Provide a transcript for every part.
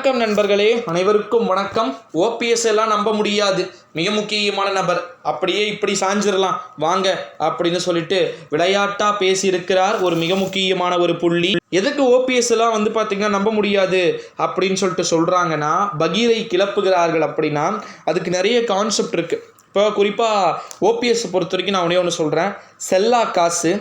வணக்கம் நண்பர்களே அனைவருக்கும் வணக்கம். ஓபிஎஸ் எல்லாம் நம்ப முடியாது. மிக முக்கியமான நபர். அப்படியே இப்படி சாஞ்சிடலாம் வாங்க அப்படின்னு சொல்லிட்டு விளையாட்டா பேசியிருக்கிறார் ஒரு மிக முக்கியமான ஒரு புள்ளி. எதுக்கு ஓபிஎஸ் எல்லாம் வந்து பார்த்தீங்கன்னா நம்ப முடியாது அப்படின்னு சொல்லிட்டு சொல்கிறாங்கன்னா பகீரை கிளப்புகிறார்கள் அப்படின்னா அதுக்கு நிறைய கான்செப்ட் இருக்குது இப்போ குறிப்பாக ஓபிஎஸ் பொறுத்த வரைக்கும் நான் ஒன்றே ஒன்று சொல்கிறேன் செல்லா காசு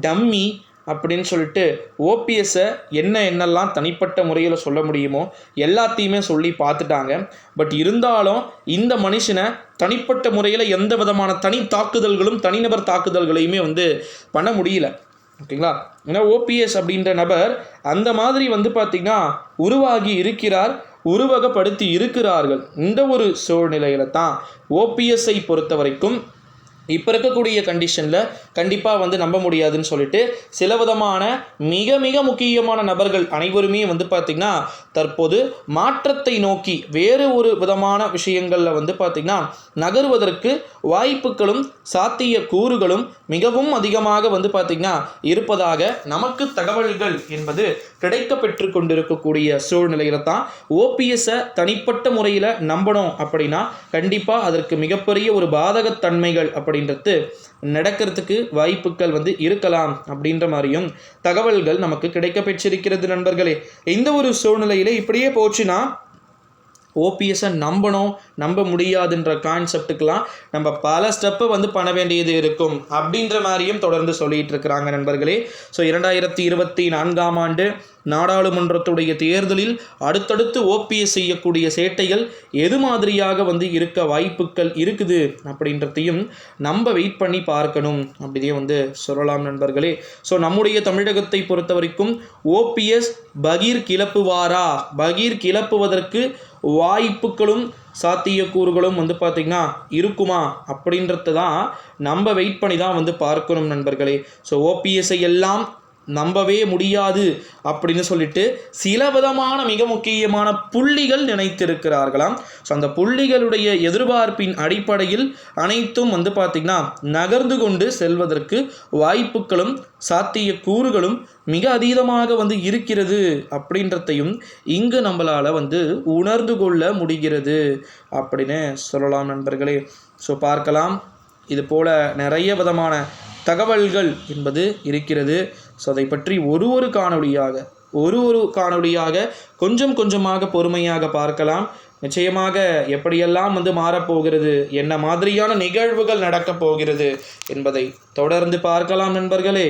டம்மி அப்படின்னு சொல்லிட்டு ஓபிஎஸ்ஸை என்ன என்னெல்லாம் தனிப்பட்ட முறையில் சொல்ல முடியுமோ எல்லாத்தையுமே சொல்லி பார்த்துட்டாங்க. பட் இருந்தாலும் இந்த மனுஷனை தனிப்பட்ட முறையில் எந்த விதமான தனி தாக்குதல்களும் தனிநபர் தாக்குதல்களையுமே வந்து பண்ண முடியல. ஓகேங்களா? ஏன்னா ஓபிஎஸ் அப்படின்ற நபர் அந்த மாதிரி வந்து பார்த்திங்கன்னா உருவாகி இருக்கிறார் உருவகப்படுத்தி இருக்கிறார்கள். இந்த ஒரு சூழ்நிலையில தான் ஓபிஎஸ்ஐ பொறுத்த வரைக்கும் இப்போ இருக்கக்கூடிய கண்டிஷனில் கண்டிப்பாக வந்து நம்ப முடியாதுன்னு சொல்லிட்டு சில விதமான மிக மிக முக்கியமான நபர்கள் அனைவருமே வந்து பார்த்திங்கன்னா தற்போது மாற்றத்தை நோக்கி வேறு ஒரு விதமான விஷயங்களில் வந்து பார்த்திங்கன்னா நகருவதற்கு வாய்ப்புகளும் சாத்திய கூறுகளும் மிகவும் அதிகமாக வந்து பார்த்திங்கன்னா இருப்பதாக நமக்கு தகவல்கள் என்பது கிடைக்க பெற்று கொண்டிருக்கக்கூடிய சூழ்நிலையில தான் ஓபிஎஸ்ஸை தனிப்பட்ட முறையில் நம்பணும் அப்படின்னா கண்டிப்பாக அதற்கு மிகப்பெரிய ஒரு பாதகத்தன்மைகள் அப்படின்றது நடக்கிறதுக்கு வாய்ப்புகள் வந்து இருக்கலாம் அப்படின்ற மாதிரியும் தகவல்கள் நமக்கு கிடைக்க பெற்றிருக்கிறது நண்பர்களே. இந்த ஒரு சூழ்நிலையில் இப்படியே போச்சுன்னா ஓபிஎஸ்ஸை நம்பணும் நம்ப முடியாதுன்ற கான்செப்டுக்கெலாம் நம்ம பல ஸ்டெப்பை வந்து பண்ண வேண்டியது இருக்கும் அப்படின்ற மாதிரியும் தொடர்ந்து சொல்லிட்டு இருக்கிறாங்க நண்பர்களே. ஸோ இரண்டாயிரத்தி இருபத்தி நான்காம் ஆண்டு நாடாளுமன்றத்துடைய தேர்தலில் அடுத்தடுத்து ஓபிஎஸ் செய்யக்கூடிய சேட்டைகள் எது மாதிரியாக வந்து இருக்க வாய்ப்புகள் இருக்குது அப்படின்றதையும் நம்ம வெயிட் பண்ணி பார்க்கணும் அப்படியே வந்து சொல்லலாம் நண்பர்களே. ஸோ நம்முடைய தமிழகத்தை பொறுத்த வரைக்கும் ஓபிஎஸ் பகீர் கிளப்புவாரா? பகீர் கிளப்புவதற்கு வாய்ப்புகளும் சாத்தியக்கூறுகளும் வந்து பார்த்திங்கன்னா இருக்குமா அப்படின்றது தான் நம்ம வெயிட் பண்ணி தான் வந்து பார்க்கணும் நண்பர்களே. ஸோ ஓபிஎஸ்ஐ எல்லாம் நம்பவே முடியாது அப்படின்னு சொல்லிட்டு சில விதமான மிக முக்கியமான புள்ளிகள் நினைத்திருக்கிறார்களாம். ஸோ அந்த புள்ளிகளுடைய எதிர்பார்ப்பின் அடிப்படையில் அனைத்தும் வந்து பார்த்திங்கன்னா நகர்ந்து கொண்டு செல்வதற்கு வாய்ப்புகளும் சாத்திய கூறுகளும் மிக அதீதமாக வந்து இருக்கிறது அப்படின்றதையும் இங்கு நம்மளால் வந்து உணர்ந்து கொள்ள முடிகிறது அப்படின்னு சொல்லலாம் நண்பர்களே. ஸோ பார்க்கலாம். இது போல நிறைய விதமான தகவல்கள் என்பது இருக்கிறது. ஸோ அதை பற்றி ஒரு ஒரு காணொளியாக ஒரு ஒரு காணொளியாக கொஞ்சம் கொஞ்சமாக பொறுமையாக பார்க்கலாம். நிச்சயமாக எப்படியெல்லாம் வந்து மாறப்போகிறது என்ன மாதிரியான நிகழ்வுகள் நடக்கப் போகிறது என்பதை தொடர்ந்து பார்க்கலாம் நண்பர்களே.